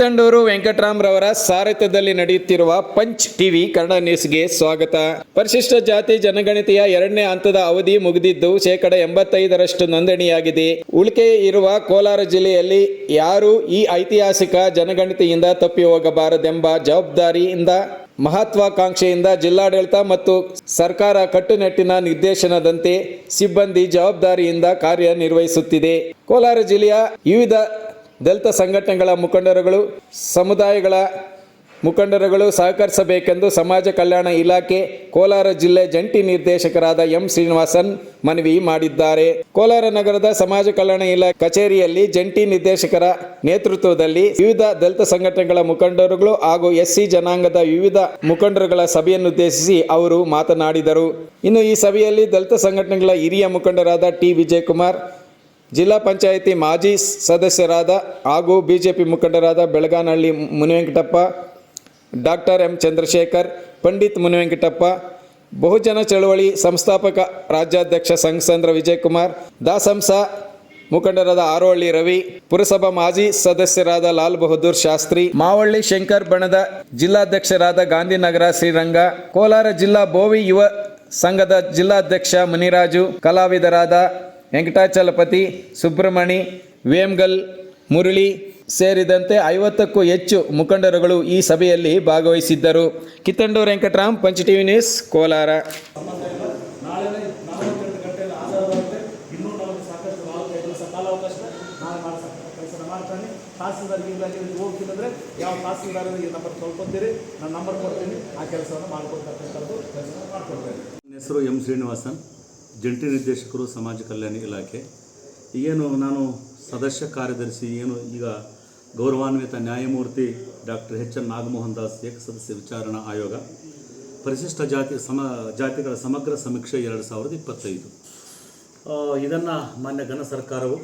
ಕಿತ್ತಂಡೂರು ವೆಂಕಟರಾಮ್ರವರ ಸಾರಥ್ಯದಲ್ಲಿ ನಡೆಯುತ್ತಿರುವ punch TV Kannada ನ್ಯೂಸ್ಗೆ ಸ್ವಾಗತ. ಪರಿಶಿಷ್ಟ ಜಾತಿ ಜನಗಣತಿಯ ಎರಡನೇ ಹಂತದ ಅವಧಿ ಮುಗಿದಿದ್ದು ಶೇಕಡ ಎಂಬತ್ತೈದರಷ್ಟು ನೋಂದಣಿಯಾಗಿದೆ. ಉಳಿಕೆ ಇರುವ ಕೋಲಾರ ಜಿಲ್ಲೆಯಲ್ಲಿ ಯಾರು ಈ ಐತಿಹಾಸಿಕ ಜನಗಣತಿಯಿಂದ ತಪ್ಪಿ ಹೋಗಬಾರದೆಂಬ ಜವಾಬ್ದಾರಿಯಿಂದ, ಮಹತ್ವಾಕಾಂಕ್ಷೆಯಿಂದ ಜಿಲ್ಲಾಡಳಿತ ಮತ್ತು ಸರ್ಕಾರ ಕಟ್ಟುನಿಟ್ಟಿನ ನಿರ್ದೇಶನದಂತೆ ಸಿಬ್ಬಂದಿ ಜವಾಬ್ದಾರಿಯಿಂದ ಕಾರ್ಯನಿರ್ವಹಿಸುತ್ತಿದೆ. ಕೋಲಾರ ಜಿಲ್ಲೆಯ ವಿವಿಧ ದಲಿತ ಸಂಘಟನೆಗಳ ಮುಖಂಡರುಗಳು, ಸಮುದಾಯಗಳ ಮುಖಂಡರುಗಳು ಸಹಕರಿಸಬೇಕೆಂದು ಸಮಾಜ ಕಲ್ಯಾಣ ಇಲಾಖೆ ಕೋಲಾರ ಜಿಲ್ಲೆ ಜಂಟಿ ನಿರ್ದೇಶಕರಾದ ಎಂ ಶ್ರೀನಿವಾಸನ್ ಮನವಿ ಮಾಡಿದ್ದಾರೆ. ಕೋಲಾರ ನಗರದ ಸಮಾಜ ಕಲ್ಯಾಣ ಇಲಾಖೆ ಕಚೇರಿಯಲ್ಲಿ ಜಂಟಿ ನಿರ್ದೇಶಕರ ನೇತೃತ್ವದಲ್ಲಿ ವಿವಿಧ ದಲಿತ ಸಂಘಟನೆಗಳ ಮುಖಂಡರುಗಳು ಹಾಗೂ ಎಸ್ಸಿ ಜನಾಂಗದ ವಿವಿಧ ಮುಖಂಡರುಗಳ ಸಭೆಯನ್ನುದ್ದೇಶಿಸಿ ಅವರು ಮಾತನಾಡಿದರು. ಇನ್ನು ಈ ಸಭೆಯಲ್ಲಿ ದಲಿತ ಸಂಘಟನೆಗಳ ಹಿರಿಯ ಮುಖಂಡರಾದ ಟಿ ವಿಜಯಕುಮಾರ್ ಜಿಲ್ಲಾ ಪಂಚಾಯಿತಿ ಮಾಜಿ ಸದಸ್ಯರಾದ ಹಾಗೂ ಬಿಜೆಪಿ ಮುಖಂಡರಾದ ಬೆಳಗಾನಹಳ್ಳಿ ಮುನಿವೆಂಕಟಪ್ಪ, ಡಾಕ್ಟರ್ ಎಂ ಚಂದ್ರಶೇಖರ್, ಪಂಡಿತ್ ಮುನಿವೆಂಕಟಪ್ಪ, ಬಹುಜನ ಚಳವಳಿ ಸಂಸ್ಥಾಪಕ ರಾಜ್ಯಾಧ್ಯಕ್ಷ ಸಂಘಸಂದ್ರ ವಿಜಯಕುಮಾರ್, ದಾಸಂಸ ಮುಖಂಡರಾದ ಆರೋಹಳ್ಳಿ ರವಿ, ಪುರಸಭಾ ಮಾಜಿ ಸದಸ್ಯರಾದ ಲಾಲ್ ಬಹದ್ದೂರ್ ಶಾಸ್ತ್ರಿ, ಮಾವಳ್ಳಿ ಶಂಕರ್ ಬಣದ ಜಿಲ್ಲಾಧ್ಯಕ್ಷರಾದ ಗಾಂಧಿನಗರ ಶ್ರೀರಂಗ, ಕೋಲಾರ ಜಿಲ್ಲಾ ಬೋವಿ ಯುವ ಸಂಘದ ಜಿಲ್ಲಾಧ್ಯಕ್ಷ ಮುನಿರಾಜು, ಕಲಾವಿದರಾದ ವೆಂಕಟಾಚಲಪತಿ, ಸುಬ್ರಹ್ಮಣಿ, ವೇಮ್ಗಲ್, ಮುರಳಿ ಸೇರಿದಂತೆ ಐವತ್ತಕ್ಕೂ ಹೆಚ್ಚು ಮುಖಂಡರುಗಳು ಈ ಸಭೆಯಲ್ಲಿ ಭಾಗವಹಿಸಿದ್ದರು. Kittandur Venkataram, Panch TV news, Kolar. ಹೆಸರು ಎಂ ಶ್ರೀನಿವಾಸನ್. ಜಂಟಿ ನಿರ್ದೇಶಕರು ಸಮಾಜ ಕಲ್ಯಾಣ ಇಲಾಖೆ. ಏನು ನಾನು ಸದಸ್ಯ ಕಾರ್ಯದರ್ಶಿ, ಏನು ಈಗ ಗೌರವಾನ್ವಿತ ನ್ಯಾಯಮೂರ್ತಿ doctor H N Nagamohan Das ಏಕಸದಸ್ಯ ವಿಚಾರಣಾ ಆಯೋಗ, ಪರಿಶಿಷ್ಟ ಜಾತಿ ಸಮ, ಜಾತಿಗಳ ಸಮಗ್ರ ಸಮೀಕ್ಷೆ ಎರಡು ಸಾವಿರದ ಇಪ್ಪತ್ತೈದು. ಇದನ್ನು ಮಾನ್ಯ ಘನ ಸರ್ಕಾರವು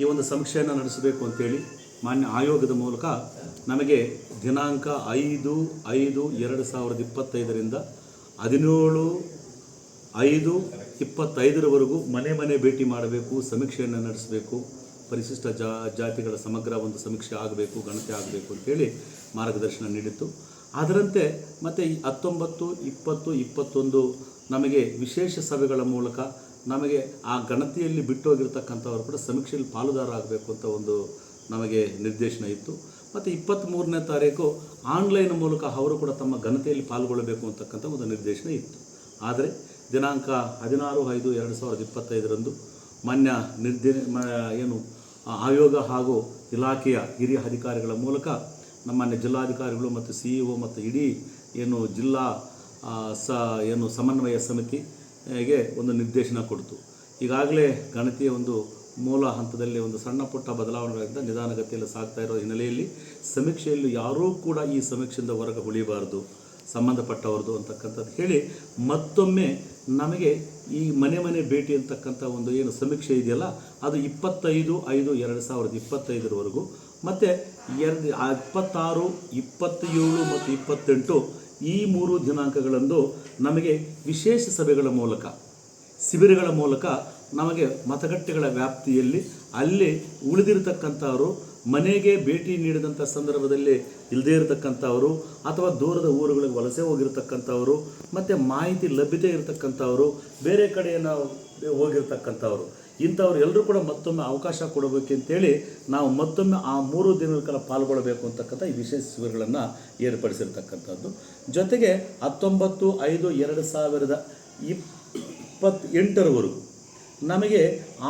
ಈ ಒಂದು ಸಮೀಕ್ಷೆಯನ್ನು ನಡೆಸಬೇಕು ಅಂತೇಳಿ ಮಾನ್ಯ ಆಯೋಗದ ಮೂಲಕ ನಮಗೆ ದಿನಾಂಕ ಐದು ಐದು, ಎರಡು ಸಾವಿರದ ಇಪ್ಪತ್ತೈದರಿಂದ ಹದಿನೇಳು, ಐದು ಇಪ್ಪತ್ತೈದರವರೆಗೂ ಮನೆ ಮನೆ ಭೇಟಿ ಮಾಡಬೇಕು, ಸಮೀಕ್ಷೆಯನ್ನು ನಡೆಸಬೇಕು, ಪರಿಶಿಷ್ಟ ಜಾತಿಗಳ ಸಮಗ್ರ ಒಂದು ಸಮೀಕ್ಷೆ ಆಗಬೇಕು, ಗಣತಿ ಆಗಬೇಕು ಅಂತೇಳಿ ಮಾರ್ಗದರ್ಶನ ನೀಡಿತ್ತು. ಅದರಂತೆ ಮತ್ತು ಈ ಹತ್ತೊಂಬತ್ತು, ಇಪ್ಪತ್ತು, ಇಪ್ಪತ್ತೊಂದು ನಮಗೆ ವಿಶೇಷ ಸಭೆಗಳ ಮೂಲಕ ನಮಗೆ ಆ ಗಣತಿಯಲ್ಲಿ ಬಿಟ್ಟೋಗಿರ್ತಕ್ಕಂಥವ್ರು ಕೂಡ ಸಮೀಕ್ಷೆಯಲ್ಲಿ ಪಾಲುದಾರ ಆಗಬೇಕು ಅಂತ ಒಂದು ನಮಗೆ ನಿರ್ದೇಶನ ಇತ್ತು. ಮತ್ತು ಇಪ್ಪತ್ತ್ಮೂರನೇ ತಾರೀಕು ಆನ್ಲೈನ್ ಮೂಲಕ ಅವರು ಕೂಡ ತಮ್ಮ ಘನತೆಯಲ್ಲಿ ಪಾಲ್ಗೊಳ್ಳಬೇಕು ಅಂತಕ್ಕಂಥ ಒಂದು ನಿರ್ದೇಶನ ಇತ್ತು. ಆದರೆ ದಿನಾಂಕ ಹದಿನಾರು ಐದು ಎರಡು ಸಾವಿರದ ಇಪ್ಪತ್ತೈದರಂದು ಮಾನ್ಯ ನಿರ್ದಿ ಏನು, ಆಯೋಗ ಹಾಗೂ ಇಲಾಖೆಯ ಹಿರಿಯ ಅಧಿಕಾರಿಗಳ ಮೂಲಕ ನಮ್ಮ ಜಿಲ್ಲಾಧಿಕಾರಿಗಳು ಮತ್ತು ಸಿ ಇ ಒ ಮತ್ತು ಇಡೀ ಏನು ಜಿಲ್ಲಾ ಸ, ಏನು ಸಮನ್ವಯ ಸಮಿತಿಗೆ ಒಂದು ನಿರ್ದೇಶನ ಕೊಡ್ತು. ಈಗಾಗಲೇ ಗಣತಿಯ ಒಂದು ಮೂಲ ಹಂತದಲ್ಲಿ ಒಂದು ಸಣ್ಣ ಪುಟ್ಟ ಬದಲಾವಣೆಗಳಿಂದ ನಿಧಾನಗತಿಯಲ್ಲಿ ಸಾಗ್ತಾ ಇರೋ ಹಿನ್ನೆಲೆಯಲ್ಲಿ ಸಮೀಕ್ಷೆಯಲ್ಲಿ ಯಾರೂ ಕೂಡ ಈ ಸಮೀಕ್ಷೆಯಿಂದ ಹೊರಗೆ ಉಳಿಬಾರ್ದು. ಸಂಬಂಧಪಟ್ಟವ್ರದ್ದು ಅಂತಕ್ಕಂಥದ್ದು ಹೇಳಿ ಮತ್ತೊಮ್ಮೆ ನಮಗೆ ಈ ಮನೆ ಮನೆ ಭೇಟಿ ಅಂತಕ್ಕಂಥ ಒಂದು ಏನು ಸಮೀಕ್ಷೆ ಇದೆಯಲ್ಲ, ಅದು ಇಪ್ಪತ್ತೈದು ಐದು ಎರಡು ಸಾವಿರದ ಇಪ್ಪತ್ತೈದರವರೆಗೂ. ಮತ್ತು ಎರಡು ಇಪ್ಪತ್ತಾರು, ಇಪ್ಪತ್ತೇಳು ಮತ್ತು ಇಪ್ಪತ್ತೆಂಟು ಈ ಮೂರು ದಿನಾಂಕಗಳಂದು ನಮಗೆ ವಿಶೇಷ ಸಭೆಗಳ ಮೂಲಕ, ಶಿಬಿರಗಳ ಮೂಲಕ ನಮಗೆ ಮತಗಟ್ಟೆಗಳ ವ್ಯಾಪ್ತಿಯಲ್ಲಿ ಅಲ್ಲಿ ಉಳಿದಿರತಕ್ಕಂಥವರು ಮನೆಗೆ ಭೇಟಿ ನೀಡಿದಂಥ ಸಂದರ್ಭದಲ್ಲಿ ಇಲ್ಲದೇ ಇರತಕ್ಕಂಥವರು ಅಥವಾ ದೂರದ ಊರುಗಳಿಗೆ ವಲಸೆ ಹೋಗಿರ್ತಕ್ಕಂಥವರು, ಮತ್ತು ಮಾಹಿತಿ ಲಭ್ಯತೆ ಇರತಕ್ಕಂಥವರು, ಬೇರೆ ಕಡೆಯನ್ನು ಹೋಗಿರ್ತಕ್ಕಂಥವರು, ಇಂಥವ್ರು ಎಲ್ಲರೂ ಕೂಡ ಮತ್ತೊಮ್ಮೆ ಅವಕಾಶ ಕೊಡಬೇಕಂತೇಳಿ ನಾವು ಮತ್ತೊಮ್ಮೆ ಆ ಮೂರು ದಿನಗಳ ಕಾಲ ಪಾಲ್ಗೊಳ್ಳಬೇಕು ಅಂತಕ್ಕಂಥ ಈ ವಿಶೇಷ ಶಿಬಿರಗಳನ್ನು ಏರ್ಪಡಿಸಿರ್ತಕ್ಕಂಥದ್ದು. ಜೊತೆಗೆ ಹತ್ತೊಂಬತ್ತು ಐದು ಎರಡು ಸಾವಿರದ ಇಪ್ ಇಪ್ಪತ್ತೆಂಟರವರೆಗೂ ನಮಗೆ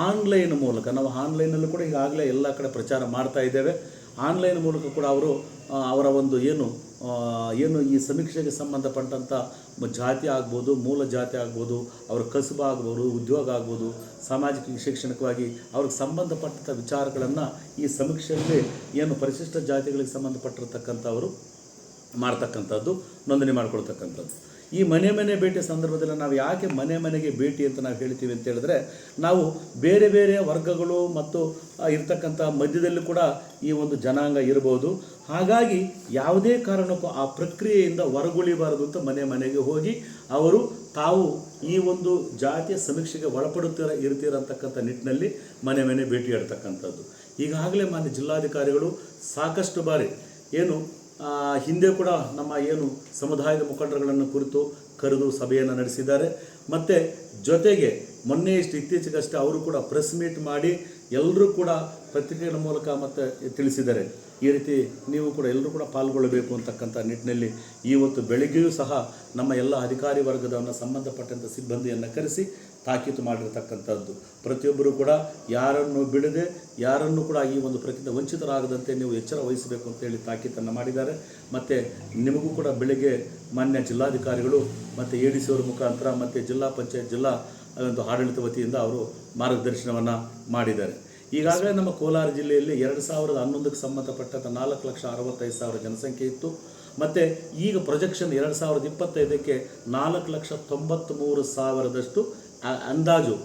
ಆನ್ಲೈನ್ ಮೂಲಕ, ನಾವು ಆನ್ಲೈನಲ್ಲೂ ಕೂಡ ಈಗಾಗಲೇ ಎಲ್ಲ ಕಡೆ ಪ್ರಚಾರ ಮಾಡ್ತಾ ಇದ್ದೇವೆ. ಆನ್ಲೈನ್ ಮೂಲಕ ಕೂಡ ಅವರು ಅವರ ಒಂದು ಏನು ಏನು ಈ ಸಮೀಕ್ಷೆಗೆ ಸಂಬಂಧಪಟ್ಟಂಥ ಜಾತಿ ಆಗ್ಬೋದು, ಮೂಲ ಜಾತಿ ಆಗ್ಬೋದು, ಅವರ ಕಸುಬು ಆಗ್ಬೋದು, ಉದ್ಯೋಗ ಆಗ್ಬೋದು, ಸಾಮಾಜಿಕ ಶೈಕ್ಷಣಿಕವಾಗಿ ಅವ್ರಿಗೆ ಸಂಬಂಧಪಟ್ಟಂಥ ವಿಚಾರಗಳನ್ನು ಈ ಸಮೀಕ್ಷೆಯಲ್ಲಿ ಏನು ಪರಿಶಿಷ್ಟ ಜಾತಿಗಳಿಗೆ ಸಂಬಂಧಪಟ್ಟಿರ್ತಕ್ಕಂಥವರು ಮಾಡ್ತಕ್ಕಂಥದ್ದು ನೋಂದಣಿ ಮಾಡ್ಕೊಳ್ತಕ್ಕಂಥದ್ದು. ಈ ಮನೆ ಮನೆ ಭೇಟಿ ಸಂದರ್ಭದಲ್ಲಿ ನಾವು ಯಾಕೆ ಮನೆ ಮನೆಗೆ ಭೇಟಿ ಅಂತ ನಾವು ಹೇಳ್ತೀವಿ ಅಂತ ಹೇಳಿದ್ರೆ, ನಾವು ಬೇರೆ ಬೇರೆ ವರ್ಗಗಳು ಮತ್ತು ಇರ್ತಕ್ಕಂಥ ಮಧ್ಯದಲ್ಲಿ ಕೂಡ ಈ ಒಂದು ಜನಾಂಗ ಇರ್ಬೋದು. ಹಾಗಾಗಿ ಯಾವುದೇ ಕಾರಣಕ್ಕೂ ಆ ಪ್ರಕ್ರಿಯೆಯಿಂದ ಹೊರಗುಳಿಬಾರದು ಅಂತ ಮನೆ ಮನೆಗೆ ಹೋಗಿ ಅವರು ತಾವು ಈ ಒಂದು ಜಾತಿಯ ಸಮೀಕ್ಷೆಗೆ ಒಳಪಡುತ್ತೀರ ಇರ್ತೀರಂತಕ್ಕಂಥ ನಿಟ್ಟಿನಲ್ಲಿ ಮನೆ ಮನೆ ಭೇಟಿ ಆಡ್ತಕ್ಕಂಥದ್ದು ಈಗಾಗಲೇ ಮಾನ್ಯ ಜಿಲ್ಲಾಧಿಕಾರಿಗಳು ಸಾಕಷ್ಟು ಬಾರಿ ಏನು ಹಿಂದೆ ಕೂಡ ನಮ್ಮ ಏನು ಸಮುದಾಯದ ಮುಖಂಡರುಗಳನ್ನು ಕುರಿತು ಕರೆದು ಸಭೆಯನ್ನು ನಡೆಸಿದ್ದಾರೆ. ಮತ್ತು ಜೊತೆಗೆ ಮೊನ್ನೆ ಇಷ್ಟು ಇತ್ತೀಚೆಗಷ್ಟೇ ಅವರು ಕೂಡ ಪ್ರೆಸ್ ಮೀಟ್ ಮಾಡಿ ಎಲ್ಲರೂ ಕೂಡ ಪತ್ರಿಕೆಗಳ ಮೂಲಕ ಮತ್ತು ತಿಳಿಸಿದ್ದಾರೆ. ಈ ರೀತಿ ನೀವು ಕೂಡ ಎಲ್ಲರೂ ಕೂಡ ಪಾಲ್ಗೊಳ್ಳಬೇಕು ಅಂತಕ್ಕಂಥ ನಿಟ್ಟಿನಲ್ಲಿ ಇವತ್ತು ಬೆಳಗ್ಗೆಯೂ ಸಹ ನಮ್ಮ ಎಲ್ಲ ಅಧಿಕಾರಿ ವರ್ಗದವನ್ನು ಸಂಬಂಧಪಟ್ಟಂಥ ಸಿಬ್ಬಂದಿಯನ್ನು ಕರೆಸಿ ತಾಕೀತು ಮಾಡಿರತಕ್ಕಂಥದ್ದು. ಪ್ರತಿಯೊಬ್ಬರು ಕೂಡ ಯಾರನ್ನು ಬಿಡದೆ, ಯಾರನ್ನು ಕೂಡ ಈ ಒಂದು ಪ್ರತಿಯಿಂದ ವಂಚಿತರಾಗದಂತೆ ನೀವು ಎಚ್ಚರ ವಹಿಸಬೇಕು ಅಂತೇಳಿ ತಾಕೀತನ್ನು ಮಾಡಿದ್ದಾರೆ. ಮತ್ತು ನಿಮಗೂ ಕೂಡ ಬೆಳಗ್ಗೆ ಮಾನ್ಯ ಜಿಲ್ಲಾಧಿಕಾರಿಗಳು ಮತ್ತು ಎ ಡಿ ಸಿ ಅವರ ಮುಖಾಂತರ ಮತ್ತು ಜಿಲ್ಲಾ ಪಂಚಾಯತ್, ಜಿಲ್ಲಾ, ಒಂದು ಆಡಳಿತ ವತಿಯಿಂದ ಅವರು ಮಾರ್ಗದರ್ಶನವನ್ನು ಮಾಡಿದ್ದಾರೆ. ಈಗಾಗಲೇ ನಮ್ಮ ಕೋಲಾರ ಜಿಲ್ಲೆಯಲ್ಲಿ ಎರಡು ಸಾವಿರದ ಹನ್ನೊಂದಕ್ಕೆ ಸಂಬಂಧಪಟ್ಟಂಥ ನಾಲ್ಕು ಲಕ್ಷ ಅರವತ್ತೈದು ಸಾವಿರ ಜನಸಂಖ್ಯೆ ಇತ್ತು. ಮತ್ತು ಈಗ ಪ್ರೊಜೆಕ್ಷನ್ ಎರಡು ಸಾವಿರದ ಇಪ್ಪತ್ತೈದಕ್ಕೆ ನಾಲ್ಕು ಲಕ್ಷ ತೊಂಬತ್ತ್ಮೂರು ಸಾವಿರದಷ್ಟು ಅಂದಾಜು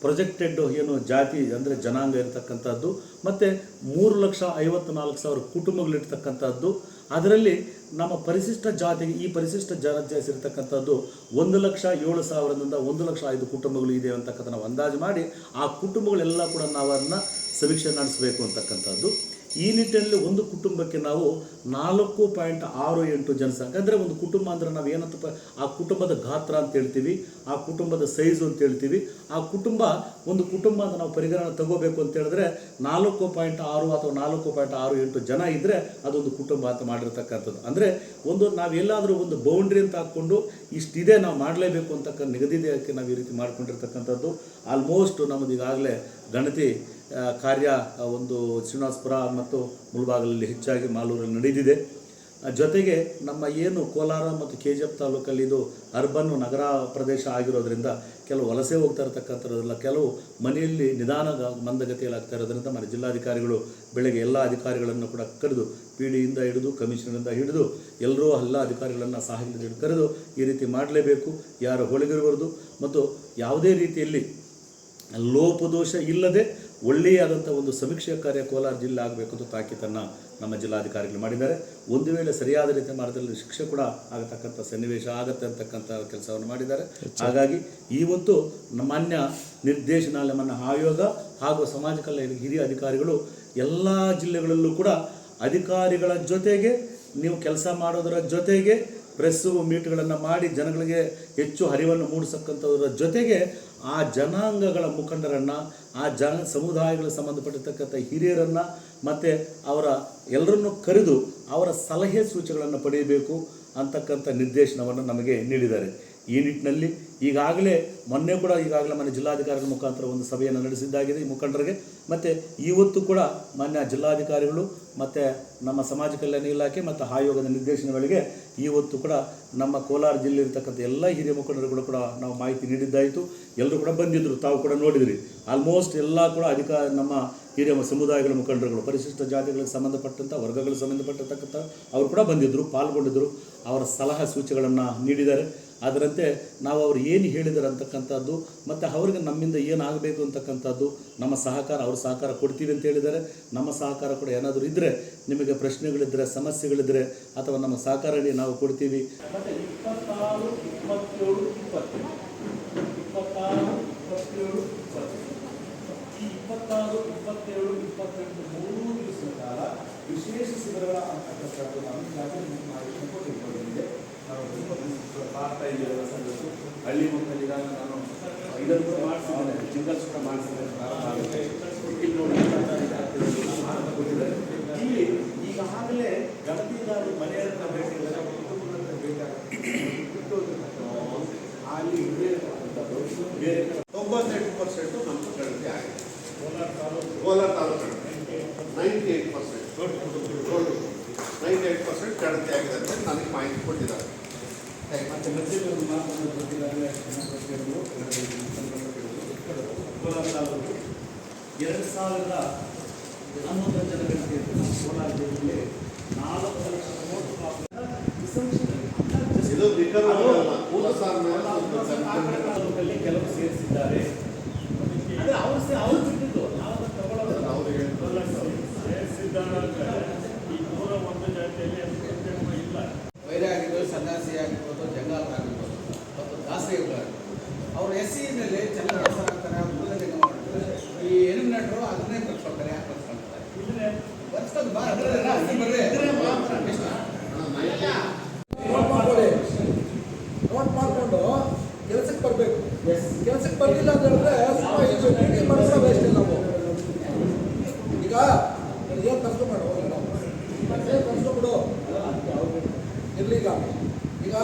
ಪ್ರೊಜೆಕ್ಟೆಡ್ ಏನು ಜಾತಿ ಅಂದರೆ ಜನಾಂಗ ಇರತಕ್ಕಂಥದ್ದು ಮತ್ತು ಮೂರು ಲಕ್ಷ ಐವತ್ತು ನಾಲ್ಕು ಸಾವಿರ ಕುಟುಂಬಗಳಿರ್ತಕ್ಕಂಥದ್ದು ಅದರಲ್ಲಿ ನಮ್ಮ ಪರಿಶಿಷ್ಟ ಜಾತಿಗೆ ಈ ಪರಿಶಿಷ್ಟ ಜಾತಿ ಇರತಕ್ಕಂಥದ್ದು ಒಂದು ಲಕ್ಷ ಏಳು ಸಾವಿರದಿಂದ ಒಂದು ಲಕ್ಷ ಐದು ಕುಟುಂಬಗಳು ಇದೆ ಅಂತಕ್ಕಂಥ ನಾವು ಅಂದಾಜು ಮಾಡಿ, ಆ ಕುಟುಂಬಗಳೆಲ್ಲ ಕೂಡ ನಾವು ಅದನ್ನು ಸಮೀಕ್ಷೆ ನಡೆಸಬೇಕು ಅಂತಕ್ಕಂಥದ್ದು ಈ ನಿಟ್ಟಿನಲ್ಲಿ ಒಂದು ಕುಟುಂಬಕ್ಕೆ ನಾವು ನಾಲ್ಕು ಪಾಯಿಂಟ್ ಆರು ಎಂಟು ಜನಸಂಖ್ಯೆ. ಅಂದರೆ ಒಂದು ಕುಟುಂಬ ಅಂದರೆ ನಾವು ಏನಂತ ಆ ಕುಟುಂಬದ ಗಾತ್ರ ಅಂತ ಹೇಳ್ತೀವಿ, ಆ ಕುಟುಂಬದ ಸೈಜು ಅಂತ ಹೇಳ್ತೀವಿ. ಆ ಕುಟುಂಬ, ಒಂದು ಕುಟುಂಬ ಅಂತ ನಾವು ಪರಿಗಣನೆ ತಗೋಬೇಕು ಅಂತ ಹೇಳಿದ್ರೆ ನಾಲ್ಕು ಪಾಯಿಂಟ್ ಆರು ಅಥವಾ ನಾಲ್ಕು ಪಾಯಿಂಟ್ ಆರು ಎಂಟು ಜನ ಇದ್ದರೆ ಅದೊಂದು ಕುಟುಂಬ ಅಂತ ಮಾಡಿರ್ತಕ್ಕಂಥದ್ದು. ಅಂದರೆ ಒಂದು ನಾವೆಲ್ಲಾದರೂ ಒಂದು ಬೌಂಡ್ರಿ ಅಂತ ಹಾಕ್ಕೊಂಡು ಇಷ್ಟಿದೆ ನಾವು ಮಾಡಲೇಬೇಕು ಅಂತಕ್ಕ ನಿಗದಿದಕ್ಕೆ ನಾವು ಈ ರೀತಿ ಮಾಡ್ಕೊಂಡಿರ್ತಕ್ಕಂಥದ್ದು. ಆಲ್ಮೋಸ್ಟ್ ನಮ್ಮದು ಈಗಾಗಲೇ ಗಣತಿ ಕಾರ್ಯ ಒಂದು ಶ್ರೀನಿವಾಸಪುರ ಮತ್ತು ಮುಳಬಾಗಲಲ್ಲಿ ಹೆಚ್ಚಾಗಿ ಮಾಲೂರಲ್ಲಿ ನಡೆದಿದೆ. ಜೊತೆಗೆ ನಮ್ಮ ಏನು ಕೋಲಾರ ಮತ್ತು ಕೆ ಜಿ ಎಫ್ ತಾಲೂಕಲ್ಲಿ ಇದು ಅರ್ಬನ್ ನಗರ ಪ್ರದೇಶ ಆಗಿರೋದ್ರಿಂದ ಕೆಲವು ವಲಸೆ ಹೋಗ್ತಾ ಇರತಕ್ಕಂಥದ್ರಲ್ಲ ಕೆಲವು ಮನೆಯಲ್ಲಿ ನಿಧಾನ ಮಂದಗತಿಯಲ್ಲಿ ಆಗ್ತಾ ಇರೋದ್ರಿಂದ ಮನೆ ಜಿಲ್ಲಾಧಿಕಾರಿಗಳು ಬೆಳಗ್ಗೆ ಎಲ್ಲ ಅಧಿಕಾರಿಗಳನ್ನು ಕೂಡ ಕರೆದು ಪಿ ಡಿಯಿಂದ ಹಿಡಿದು, ಕಮಿಷನರಿಂದ ಹಿಡಿದು ಎಲ್ಲರೂ ಎಲ್ಲ ಅಧಿಕಾರಿಗಳನ್ನು ಸಹಾಯದಿಂದ ಕರೆದು ಈ ರೀತಿ ಮಾಡಲೇಬೇಕು. ಯಾರು ಹೊಳಗಿರಬಾರ್ದು ಮತ್ತು ಯಾವುದೇ ರೀತಿಯಲ್ಲಿ ಲೋಪದೋಷ ಇಲ್ಲದೆ ಒಳ್ಳೆಯಾದಂಥ ಒಂದು ಸಮೀಕ್ಷೆ ಕಾರ್ಯ ಕೋಲಾರ ಜಿಲ್ಲೆ ಆಗಬೇಕು ಅಂತ ತಾಕೀತನ್ನು ನಮ್ಮ ಜಿಲ್ಲಾಧಿಕಾರಿಗಳು ಮಾಡಿದ್ದಾರೆ. ಒಂದು ವೇಳೆ ಸರಿಯಾದ ರೀತಿ ಮಾಡಿದಲ್ಲಿ ಶಿಕ್ಷೆ ಕೂಡ ಆಗತಕ್ಕಂಥ ಸನ್ನಿವೇಶ ಆಗತ್ತೆ ಅಂತಕ್ಕಂಥ ಕೆಲಸವನ್ನು ಮಾಡಿದ್ದಾರೆ. ಹಾಗಾಗಿ ಈ ಒಂದು ಮಾನ್ಯ ನಿರ್ದೇಶನಾಲಯ ಮನ್ನ ಆಯೋಗ ಹಾಗೂ ಸಮಾಜ ಕಲ್ಯಾಣ ಹಿರಿಯ ಅಧಿಕಾರಿಗಳು ಎಲ್ಲ ಜಿಲ್ಲೆಗಳಲ್ಲೂ ಕೂಡ ಅಧಿಕಾರಿಗಳ ಜೊತೆಗೆ ನೀವು ಕೆಲಸ ಮಾಡೋದರ ಜೊತೆಗೆ ಪ್ರೆಸ್ಸು ಮೀಟ್ಗಳನ್ನು ಮಾಡಿ ಜನಗಳಿಗೆ ಹೆಚ್ಚು ಹರಿವನ್ನು ಮೂಡಿಸಕ್ಕಂಥದ್ರ ಜೊತೆಗೆ ಆ ಜನಾಂಗಗಳ ಮುಖಂಡರನ್ನು, ಆ ಜನ ಸಮುದಾಯಗಳ ಸಂಬಂಧಪಟ್ಟಿರ್ತಕ್ಕಂಥ ಹಿರಿಯರನ್ನು, ಮತ್ತು ಅವರ ಎಲ್ಲರನ್ನು ಕರೆದು ಅವರ ಸಲಹೆ ಸೂಚನೆಗಳನ್ನು ಪಡೆಯಬೇಕು ಅಂತಕ್ಕಂಥ ನಿರ್ದೇಶನವನ್ನು ನಮಗೆ ನೀಡಿದ್ದಾರೆ. ಈ ನಿಟ್ಟಿನಲ್ಲಿ ಈಗಾಗಲೇ ಮೊನ್ನೆ ಕೂಡ ಈಗಾಗಲೇ ಮನೆ ಜಿಲ್ಲಾಧಿಕಾರಿಗಳ ಮುಖಾಂತರ ಒಂದು ಸಭೆಯನ್ನು ನಡೆಸಿದ್ದಾಗಿದೆ ಈ ಮುಖಂಡರಿಗೆ. ಮತ್ತು ಇವತ್ತು ಕೂಡ ಮಾನ್ಯ ಜಿಲ್ಲಾಧಿಕಾರಿಗಳು, ಮತ್ತು ನಮ್ಮ ಸಮಾಜ ಕಲ್ಯಾಣ ಇಲಾಖೆ ಮತ್ತು ಆಯೋಗದ ನಿರ್ದೇಶನಗಳಿಗೆ ಇವತ್ತು ಕೂಡ ನಮ್ಮ ಕೋಲಾರ ಜಿಲ್ಲೆ ಇರ್ತಕ್ಕಂಥ ಎಲ್ಲ ಹಿರಿಯ ಮುಖಂಡರುಗಳು ಕೂಡ ನಾವು ಮಾಹಿತಿ ನೀಡಿದ್ದಾಯಿತು. ಎಲ್ಲರೂ ಕೂಡ ಬಂದಿದ್ದರು ತಾವು ಕೂಡ ನೋಡಿದ್ರಿ. ಆಲ್ಮೋಸ್ಟ್ ಎಲ್ಲ ಕೂಡ ಅಧಿಕಾರ ನಮ್ಮ ಹಿರಿಯ ಸಮುದಾಯಗಳ ಮುಖಂಡರುಗಳು, ಪರಿಶಿಷ್ಟ ಜಾತಿಗಳಿಗೆ ಸಂಬಂಧಪಟ್ಟಂಥ ವರ್ಗಗಳಿಗೆ ಸಂಬಂಧಪಟ್ಟಿರ್ತಕ್ಕಂಥ ಅವರು ಕೂಡ ಬಂದಿದ್ದರು ಪಾಲ್ಗೊಂಡಿದ್ದರು ಅವರ ಸಲಹಾ ಸೂಚನೆಗಳನ್ನು ನೀಡಿದ್ದಾರೆ. ಅದರಂತೆ ನಾವು ಅವ್ರು ಏನು ಹೇಳಿದ್ದಾರೆ ಅಂತಕ್ಕಂಥದ್ದು, ಮತ್ತು ಅವ್ರಿಗೆ ನಮ್ಮಿಂದ ಏನಾಗಬೇಕು ಅಂತಕ್ಕಂಥದ್ದು, ನಮ್ಮ ಸಹಕಾರ, ಅವ್ರ ಸಹಕಾರ ಕೊಡ್ತೀವಿ ಅಂತ ಹೇಳಿದ್ದಾರೆ ನಮ್ಮ ಸಹಕಾರ ಕೂಡ ಏನಾದರೂ ಇದ್ದರೆ ನಿಮಗೆ ಪ್ರಶ್ನೆಗಳಿದ್ದರೆ ಸಮಸ್ಯೆಗಳಿದ್ದರೆ ಅಥವಾ ನಮ್ಮ ಸಹಕಾರ ನಾವು ಕೊಡ್ತೀವಿ. ವಿಶೇಷ ಶಿಬಿರಗಳ ಅಂತಕ್ಕಂಥದ್ದು ಕೊಟ್ಟಿದ್ದೇವೆ ಹಳ್ಳಿ ಮಕ್ಕಳಿಗೆ ನಾನು ಇದನ್ನು ಮಾಡಿಸಿದ್ದೇನೆ ಜಿಂಗಲ್ಸ್ ಕೂಡ ಮಾಡಿಸಿದ್ದೇನೆ ಕೊಟ್ಟಿದ್ದಾರೆ ಇಲ್ಲಿ ಈಗಾಗಲೇ ಗಣತಿದಾರರು ಮನೆ ಹತ್ರ ಭೇಟಿ ಕುಟುಂಬದ ಹತ್ರ ಭೇಟಿ ಅಲ್ಲಿ ಬೇರೆ ತೊಂಬತ್ತೆಂಟು ಪರ್ಸೆಂಟು ನಮ್ಮ ಗಣತಿ ಆಗಿದೆ Kolar taluk ninety eight percent ninety eight percent ಗಣತಿ ಆಗಿದೆ ಅಂತ ನನಗೆ ಮಾಹಿತಿ ಕೊಟ್ಟಿದ್ದಾರೆ. ಮತ್ತೆ ಮಧ್ಯದಲ್ಲಿ ಒಂದು ಮಾತನ್ನು ಜನಪ್ರತಿನಿಧಿಗಳು, ಕೋಲಾರ ತಾಲೂಕು ಎರಡು ಸಾವಿರದ ಹನ್ನೊಂದರ ಜನಗಳಿಗೆ ನಮ್ಮ ಕೋಲಾರ ಜಿಲ್ಲೆಯಲ್ಲಿ ನಾಲ್ಕು ಲಕ್ಷ ಸಾವಿರ ತಾಲೂಕಲ್ಲಿ ಕೆಲವು ಸೇರಿಸಿದ್ದಾರೆ ಅದೇ ಅವ್ರು ಸೇ ಅವ್ರು ಬಿಟ್ಟಿದ್ದು ನಾವು ಅದನ್ನ ತಗೊಳ್ಳೋದು ಅವ್ರು ಹೇಳಿದ್ರು. ವೈರ ಆಗಿರ್ಬೋದು ಸನ್ಯಾಸಿ ಆಗಿರ್ಬೋದು ಜಂಗಾಲ ಆಗಿರ್ಬೋದು ಮತ್ತು ದಾಸರಿಗಳು ಅವರು ಎಸ್ ಎಲಿಮಿನೇಟರು ಅದನ್ನೇ ಕಲ್ಸ್ಕೊಳ್ತಾರೆ ಯಾಕೆ ಕಲ್ಸ್ಕೊಳ್ತಾರೆ ಒಂದು ಬಾ- ಬರ್ರಿ, ಬರ್ರಿ. ನೋಟ್ ಮಾಡ್ಕೊಳ್ಳಿ. ನೋಟ್ ಮಾಡಿಕೊಂಡು ಕೆಲಸಕ್ಕೆ ಬರಬೇಕು. ಕೆಲಸಕ್ಕೆ ಬರಲಿಲ್ಲ ಅಂತಂದ್ರೆ ಹೇಳಿದ್ರೆ ಸುಮ್ಮನೆ ಇದು ಮೀಟಿಂಗ್ ಮಾಡಿದ್ರೆ ವೇಸ್ಟ್ ನಾವು. ಈಗ ಏನು ಮಾಡು ಕಷ್ಟ ಬಿಡು. ಇರ್ಲಿ ಈಗ. ಈಗ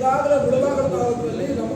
ಈಗಾಗಲೇ ಮುಳುಗಾಗಲ ತಾಲೂಕಿನಲ್ಲಿ ನಮಗೆ